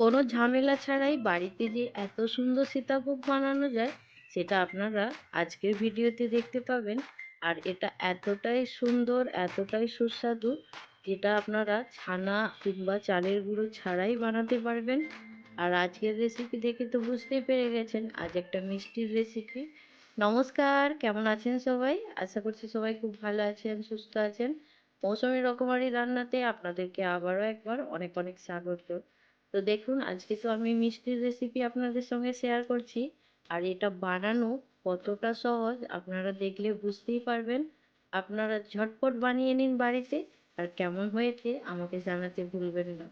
কোনো ঝামেলা ছাড়াই বাড়িতে যে এত সুন্দর সীতাভোগ বানানো যায়, সেটা আপনারা আজকের ভিডিওতে দেখতে পাবেন। আর এটা এতটাই সুন্দর, এতটাই সুস্বাদু, যেটা আপনারা ছানা কিংবা চালের গুঁড়ো ছাড়াই বানাতে পারবেন। আর আজকের রেসিপি দেখে তো বুঝতেই পেরে গেছেন, আজ একটা মিষ্টির রেসিপি নমস্কার, কেমন আছেন সবাই? আশা করছি সবাই খুব ভালো আছেন, সুস্থ আছেন। মৌসুমী রকমারি রান্নাতে আপনাদেরকে আবারও একবার অনেক অনেক স্বাগত। তো দেখুন, আজকে তো আমি মিষ্টির রেসিপি আপনাদের সঙ্গে শেয়ার করছি। আর এটা বানানো কতটা সহজ, আপনারা দেখলে বুঝতেই পারবেন। আপনারা ঝটপট বানিয়ে নিন বাড়িতে, আর কেমন হয়েছে আমাকে জানাতে ভুলবেন না।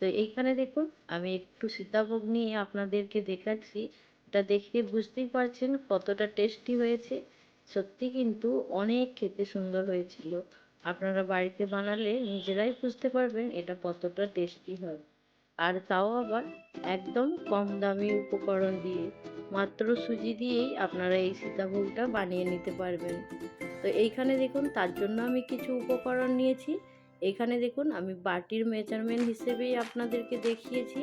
তো এইখানে দেখুন, আমি একটু সীতাভোগ নিয়ে আপনাদেরকে দেখাচ্ছি। এটা দেখে বুঝতেই পারছেন কতটা টেস্টি হয়েছে। সত্যি কিন্তু অনেক খেতে সুন্দর হয়েছিল। আপনারা বাড়িতে বানালে নিজেরাই বুঝতে পারবেন এটা কতটা টেস্টি হয়। আর তাও আবার একদম কম দামি উপকরণ দিয়ে, মাত্র সুজি দিয়েই আপনারা এই সীতাভোগটা বানিয়ে নিতে পারবেন। তো এইখানে দেখুন, তার জন্য আমি কিছু উপকরণ নিয়েছি। এখানে দেখুন, আমি বাটির মেজারমেন্ট হিসেবেই আপনাদেরকে দেখিয়েছি।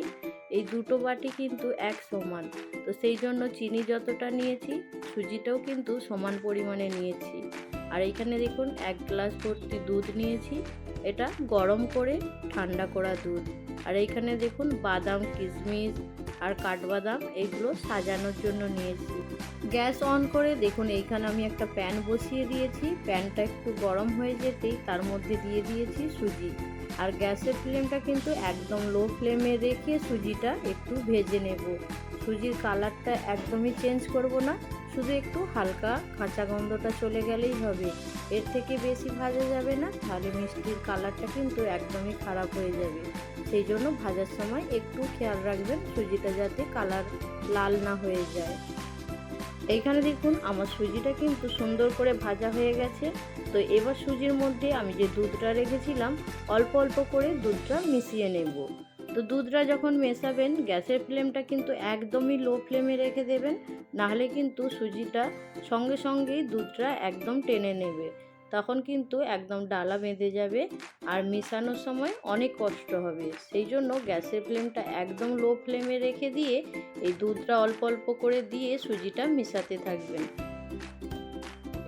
এই দুটো বাটি কিন্তু এক সমান। তো সেই জন্য চিনি যতটা নিয়েছি, সুজিটাও কিন্তু সমান পরিমাণে নিয়েছি। আর এখানে দেখুন, এক গ্লাস ভর্তি দুধ নিয়েছি। এটা গরম করে ঠান্ডা করা দুধ। আর এইখানে দেখুন বাদাম, কিশমিশ আর কাঠবাদাম এগুলো সাজানোর জন্য নিয়েছি। গ্যাস অন করে দেখুন এইখানে আমি একটা প্যান বসিয়ে দিয়েছি। প্যানটা একটু গরম হয়ে যেতেই তার মধ্যে দিয়ে দিয়েছি সুজি। আর গ্যাসের ফ্লেমটা কিন্তু একদম লো ফ্লেমে রেখে সুজিটা একটু ভেজে নেব। সুজির কালারটা একদমই চেঞ্জ করব না, শুধু একটু হালকা কাঁচা গন্ধটা চলে গেলেই হবে। এর থেকে বেশি ভাজা যাবে না, তাহলে মিষ্টির কালারটা কিন্তু একদমই খারাপ হয়ে যাবে। সেই জন্য ভাজার সময় একটু খেয়াল রাখবেন সুজিটা যাতে কালার লাল না হয়ে যায়। এইখানে দেখুন আমার সুজিটা কিন্তু সুন্দর করে ভাজা হয়ে গেছে। তো এবার সুজির মধ্যে আমি যে দুধটা রেখেছিলাম, অল্প অল্প করে দুধটা মিশিয়ে নেব। তো দুধটা যখন মেশাবেন, গ্যাসের ফ্লেমটা কিন্তু একদমই লো ফ্লেমে রেখে দেবেন, নাহলে কিন্তু সুজিটা সঙ্গে সঙ্গেই দুধটা একদম টেনে নেবে। তখন কিন্তু একদম ডালা বেঁধে যাবে আর মেশানোর সময় অনেক কষ্ট হবে। সেই জন্য গ্যাসের ফ্লেমটা একদম লো ফ্লেমে রেখে দিয়ে এই দুধটা অল্প অল্প করে দিয়ে সুজিটা মেশাতে থাকবেন।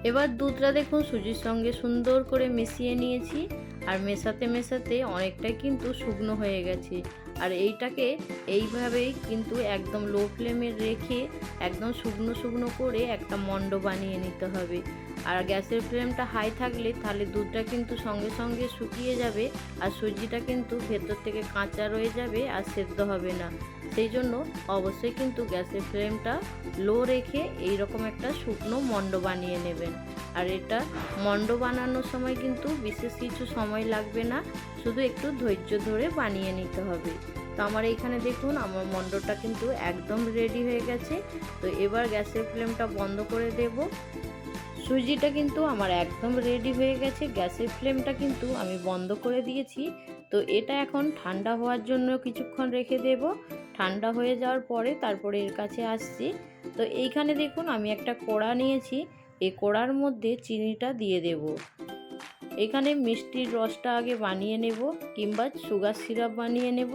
এবার দুধটা দেখুন সুজির সঙ্গে সুন্দর করে মিশিয়ে নিয়েছি আর মেশাতে মেশাতে অনেকটাই কিন্তু শুকনো হয়ে গেছে। আর এইটাকে এইভাবেই কিন্তু একদম লো ফ্লেমে রেখে একদম শুকনো শুকনো করে একটা মণ্ড বানিয়ে নিতে হবে। আর গ্যাসের ফ্লেমটা হাই থাকলে তাহলে দুধটা কিন্তু সঙ্গে সঙ্গে শুকিয়ে যাবে আর সুজিটা কিন্তু ভেতর থেকে কাঁচা রয়ে যাবে আর সেদ্ধ হবে না। সেই জন্য অবশ্যই কিন্তু গ্যাসের ফ্লেমটা লো রেখে এই রকম একটা শুকনো মণ্ড বানিয়ে নেবেন। আর এটা মণ্ড বানানোর সময় কিন্তু বিশেষ কিছু সময় লাগবে না, শুধু একটু ধৈর্য ধরে বানিয়ে নিতে হবে। তো আমার এইখানে দেখুন, আমার মণ্ডটা কিন্তু একদম রেডি হয়ে গেছে। তো এবার গ্যাসের ফ্লেমটা বন্ধ করে দেব। সুজিটা কিন্তু আমার একদম রেডি হয়ে গেছে। গ্যাসের ফ্লেমটা কিন্তু আমি বন্ধ করে দিয়েছি। তো এটা এখন ঠান্ডা হওয়ার জন্য কিছুক্ষণ রেখে দেব। ঠান্ডা হয়ে যাওয়ার পরে তারপরে এর কাছে আসছি। তো এইখানে দেখুন আমি একটা কড়া নিয়েছি। এই কড়ার মধ্যে চিনিটা দিয়ে দেব। এখানে মিষ্টির রসটা আগে বানিয়ে নেব কিংবা সুগার সিরাপ বানিয়ে নেব।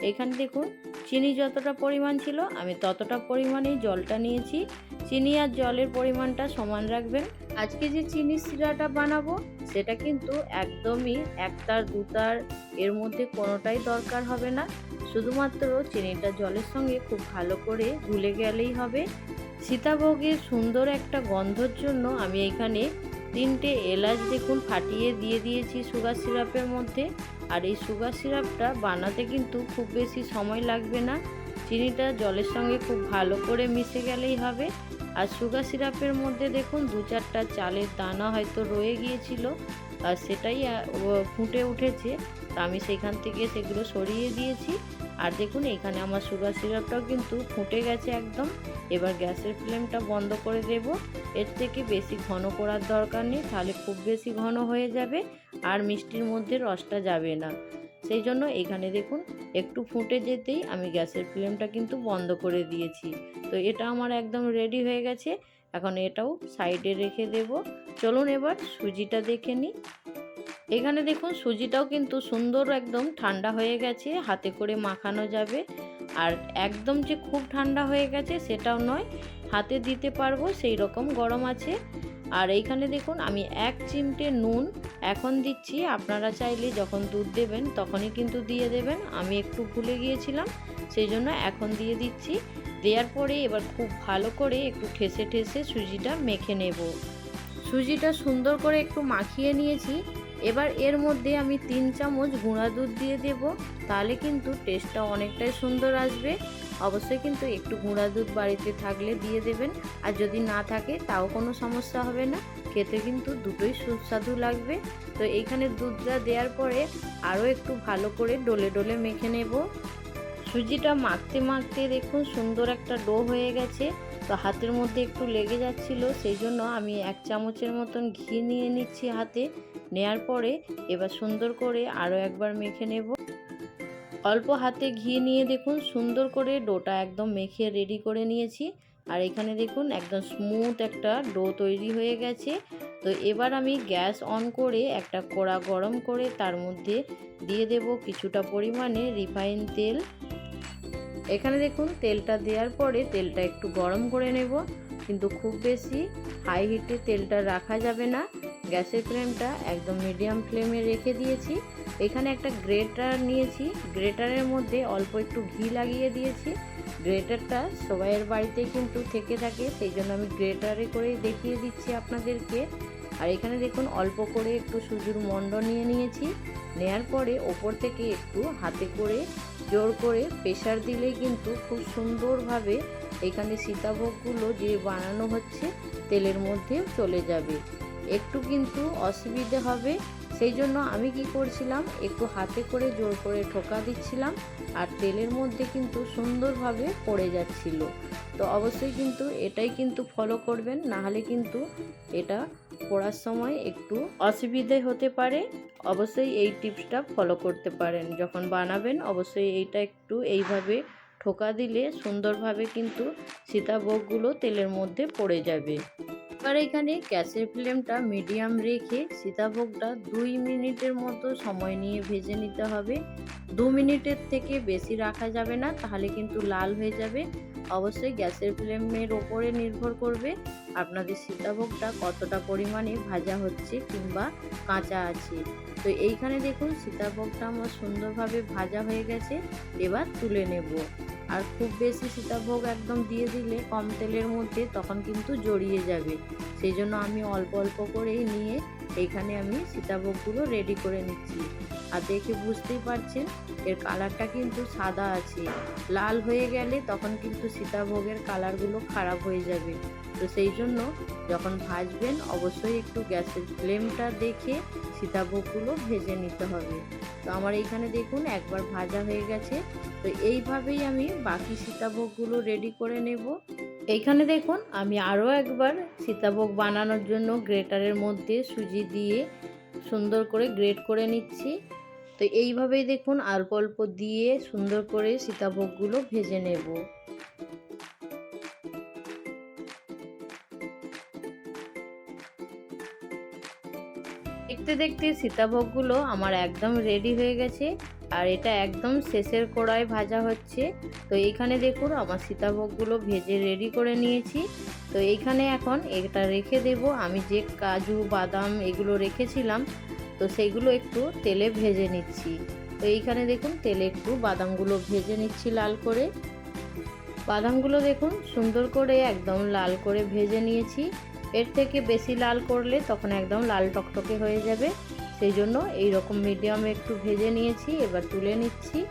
এখানে দেখুন, চিনি যতটা পরিমাণ ছিল, আমি ততটা পরিমাণেই জলটা নিয়েছি। চিনি আর জলের পরিমাণটা সমান রাখবেন। আজকে যে চিনি সিরাটা বানাবো, সেটা কিন্তু একদমই একতার, দুতার, এর মধ্যে কোনোটাই দরকার হবে না। শুধুমাত্র চিনিটা জলের সঙ্গে খুব ভালো করে গুলে গেলেই হবে। সীতাভোগের সুন্দর একটা গন্ধর জন্য আমি এখানে তিনটে এলাচ দেখুন ফাটিয়ে দিয়ে দিয়েছি সুগার সিরাপের মধ্যে। আর এই সুগার সিরাপটা বানাতে কিন্তু খুব বেশি সময় লাগবে না। চিনিটা জলের সঙ্গে খুব ভালো করে মিশে গেলেই হবে। আর সুগার সিরাপের মধ্যে দেখুন, দু চারটা চালের দানা হয়তো রয়ে গিয়েছিল, আর সেটাই ফুটে উঠেছে। তা আমি সেখান থেকে সেগুলো সরিয়ে দিয়েছি। আর দেখুন, এখানে আমার সুগার সিরাপটাও কিন্তু ফুটে গেছে একদম। এবার গ্যাসের ফ্লেমটা বন্ধ করে দেব। এর থেকে বেশি ঘন করার দরকার নেই, তাহলে খুব বেশি ঘন হয়ে যাবে আর মিষ্টির মধ্যে রসটা যাবে না। সেই জন্য এখানে দেখুন, একটু ফুটে যেতেই আমি গ্যাসের ফ্লেমটা কিন্তু বন্ধ করে দিয়েছি। তো এটা আমার একদম রেডি হয়ে গেছে। এখন এটাও সাইডে রেখে দেব। চলুন এবার সুজিটা দেখে নিই। এখানে দেখুন সুজিটাও কিন্তু সুন্দর একদম ঠান্ডা হয়ে গেছে, হাতে করে মাখানো যাবে। আর একদম যে খুব ঠান্ডা হয়ে গেছে সেটাও নয়, হাতে দিতে পারব সেই রকম গরম আছে। আর এইখানে দেখুন আমি এক চিমটে নুন এখন দিচ্ছি, আপনারা চাইলে যখন দুধ দেবেন তখনই কিন্তু দিয়ে দেবেন। আমি একটু ভুলে গিয়েছিলাম, সেই জন্য এখন দিয়ে দিচ্ছি। দেওয়ার পরে এবার খুব ভালো করে একটু ঠেসে ঠেসে সুজিটা মেখে নেব। সুজিটা সুন্দর করে একটু মাখিয়ে নিয়েছি। এবার এর মধ্যে আমি তিন চামচ গুঁড়া দুধ দিয়ে দেব। তাহলে কিন্তু টেস্টটা অনেকটাই সুন্দর আসবে। অবশ্যই কিন্তু একটু গুঁড়া দুধ বাড়িতে থাকলে দিয়ে দেবেন। আর যদি না থাকে, তাও কোনো সমস্যা হবে না। খেতে কিন্তু দুটোই সুস্বাদু লাগবে। তো এইখানে দুধটা দেওয়ার পরে আরও একটু ভালো করে ডলে ডলে মেখে নেব। সুজিটা মাখতে মাখতে দেখুন সুন্দর একটা ডো হয়ে গেছে। তো হাতের মধ্যে একটু লেগে যাচ্ছিল, সেই জন্য আমি এক চামচের মতন ঘি নিয়ে নিচ্ছি হাতে। নেয়ার পরে এবার সুন্দর করে আরও একবার মেখে নেব। অল্প হাতে ঘি নিয়ে দেখুন, সুন্দর করে ডোটা একদম মেখে রেডি করে নিয়েছি। আর এখানে দেখুন, একদম স্মুথ একটা ডো তৈরি হয়ে গেছে। তো এবার আমি গ্যাস অন করে একটা কড়া গরম করে তার মধ্যে দিয়ে দেব কিছুটা পরিমাণে রিফাইন তেল। এখানে দেখুন, তেলটা দেওয়ার পরে তেলটা একটু গরম করে নেব। কিন্তু খুব বেশি হাই হিটে তেলটা রাখা যাবে না। গ্যাসের ফ্লেমটা একদম মিডিয়াম ফ্লেমে রেখে দিয়েছি। এখানে একটা গ্রেটার নিয়েছি। গ্রেটারের মধ্যে অল্প একটু ঘি লাগিয়ে দিয়েছি। গ্রেটারটা সবাইয়ের বাড়িতে কিন্তু থেকে থাকে, সেই জন্য আমি গ্রেটারে করে দেখিয়ে দিচ্ছি আপনাদেরকে। আর এখানে দেখুন, অল্প করে একটু সুজির মণ্ড নিয়ে নিয়েছি। নেয়ার পরে ওপর থেকে একটু হাতে করে জোর করে প্রেশার দিলেই কিন্তু খুব সুন্দরভাবে এখানে সীতাভোগগুলো যে বানানো হচ্ছে, তেলের মধ্যে চলে যাবে। একটু কিন্তু অসুবিধে হবে। সেই জন্য আমি কি করছিলাম, একটু হাতে করে জোর করে ঠোকা দিচ্ছিলাম আর তেলের মধ্যে কিন্তু সুন্দরভাবে পড়ে যাচ্ছিল। তো অবশ্যই কিন্তু এটাই কিন্তু ফলো করবেন, নাহলে কিন্তু এটা পড়ার সময় একটু অসুবিধে হতে পারে। অবশ্যই এই টিপসটা ফলো করতে পারেন। যখন বানাবেন অবশ্যই এইটা একটু এইভাবে ঠোকা দিলে সুন্দরভাবে কিন্তু সীতাভোগগুলো তেলের মধ্যে পড়ে যাবে। এবার এখানে গ্যাসের ফ্লেমটা মিডিয়াম রেখে সীতাভোগটা দুই মিনিটের মতো সময় নিয়ে ভেজে নিতে হবে। দু মিনিটের থেকে বেশি রাখা যাবে না, তাহলে কিন্তু লাল হয়ে যাবে। অবশ্যই গ্যাসের ফ্লেমের ওপরে নির্ভর করবে আপনাদের সীতাভোগটা কতটা পরিমাণে ভাজা হচ্ছে কিংবা কাঁচা আছে। তো এইখানে দেখুন সীতাভোগটা আমার সুন্দরভাবে ভাজা হয়ে গেছে, এবার তুলে নেব। আর খুব বেশি সীতাভোগ একদম দিয়ে দিলে কম তেলের মধ্যে তখন কিন্তু জড়িয়ে যাবে। সেই জন্য আমি অল্প অল্প করেই নিয়ে এইখানে আমি সীতাভোগগুলো রেডি করে নিচ্ছি। আর দেখে বুঝতেই পারছেন, এর কালারটা কিন্তু সাদা আছে। লাল হয়ে গেলে তখন কিন্তু সীতাভোগের কালারগুলো খারাপ হয়ে যাবে। তো সেই জন্য যখন ভাজবেন, অবশ্যই একটু গ্যাসের ফ্লেমটা দেখে সীতাভোগগুলো ভেজে নিতে হবে। তো আমার এইখানে দেখুন একবার ভাজা হয়ে গেছে। তো এইভাবেই আমি বাকি সীতাভোগগুলো রেডি করে নেব। এইখানে দেখুন আমি আরও একবার সীতাভোগ বানানোর জন্য গ্রেটারের মধ্যে সুজি দিয়ে সুন্দর করে গ্রেট করে নিচ্ছি। তো এইভাবেই দেখুন অল্প অল্প দিয়ে সুন্দর করে সীতাভোগগুলো ভেজে নেব। দেখতে দেখতে সীতাভোগগুলো আমার একদম রেডি হয়ে গেছে, আর এটা একদম শেষের কড়ায় ভাজা হচ্ছে। তো এইখানে দেখুন, আমার সীতাভোগগুলো ভেজে রেডি করে নিয়েছি। তো এইখানে এখন এটা রেখে দেব। আমি যে কাজু, বাদাম এগুলো রেখেছিলাম, তো সেইগুলো একটু তেলে ভেজে নিচ্ছি। তো এইখানে দেখুন, তেলে একটু বাদামগুলো ভেজে নিচ্ছি লাল করে। বাদামগুলো দেখুন, সুন্দর করে একদম লাল করে ভেজে নিয়েছি। এর থেকে বেশি লাল করলে তখন একদম লাল টকটকে হয়ে যাবে। সেই জন্য এই রকম মিডিয়ামে একটু ভেজে নিয়েছি, এবার তুলে নিচ্ছি।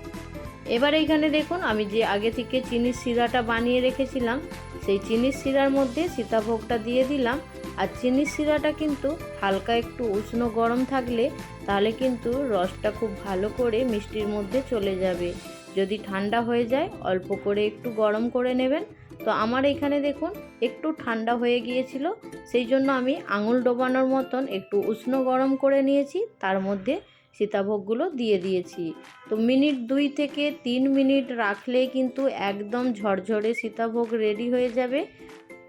এবার এইখানে দেখুন, আমি যে আগে থেকে চিনির শিরাটা বানিয়ে রেখেছিলাম, সেই চিনির শিরার মধ্যে সীতাভোগটা দিয়ে দিলাম। আর চিনির শিরাটা কিন্তু হালকা একটু উষ্ণ গরম থাকলে তাহলে কিন্তু রসটা খুব ভালো করে মিষ্টির মধ্যে চলে যাবে। যদি ঠান্ডা হয়ে যায়, অল্প করে একটু গরম করে নেবেন। তো আমার এখানে দেখুন একটু ঠান্ডা হয়ে গিয়েছিল, সেই জন্য আমি আঙুল ডোবানোর মতন একটু উষ্ণ গরম করে নিয়েছি, তার মধ্যে সীতাভোগগুলো দিয়ে দিয়েছি। তো মিনিট দুই থেকে তিন মিনিট রাখলে কিন্তু একদম ঝরঝরে সীতাভোগ রেডি হয়ে যাবে।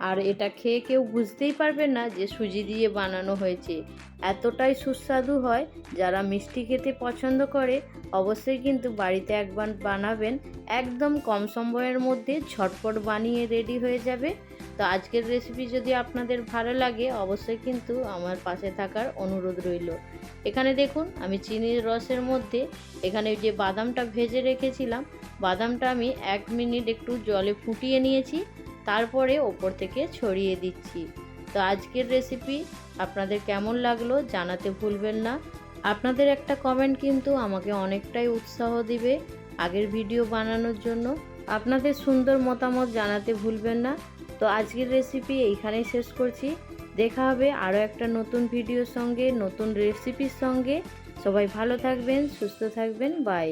আর এটা খেয়ে কেউ বুঝতেই পারবেন না যে সুজি দিয়ে বানানো হয়েছে। এতটাই সুস্বাদু হয়, যারা মিষ্টি খেতে পছন্দ করে, অবশ্যই কিন্তু বাড়িতে একবার বানাবেন। একদম কম সময়ের মধ্যে ঝটপট বানিয়ে রেডি হয়ে যাবে। তো আজকের রেসিপি যদি আপনাদের ভালো লাগে, অবশ্যই কিন্তু আমার পাশে থাকার অনুরোধ রইল। এখানে দেখুন, আমি চিনির রসের মধ্যে এখানে যে বাদামটা ভেজে রেখেছিলাম। বাদামটা আমি এক মিনিট একটু জলে ফুটিয়ে নিয়েছি। তারপরে ওপর থেকে ছড়িয়ে দিচ্ছি। তো আজকের রেসিপি আপনাদের কেমন লাগল জানাতে ভুলবেন না। আপনাদের একটা কমেন্ট কিন্তু আমাকে অনেকটাই উৎসাহ দিবে আগের ভিডিও বানানোর জন্য। আপনাদের সুন্দর মতামত জানাতে ভুলবেন না। তো আজকের রেসিপি এইখানেই শেষ করছি। দেখা হবে আরও একটা নতুন ভিডিওর সঙ্গে, নতুন রেসিপির সঙ্গে। সবাই ভালো থাকবেন, সুস্থ থাকবেন বাই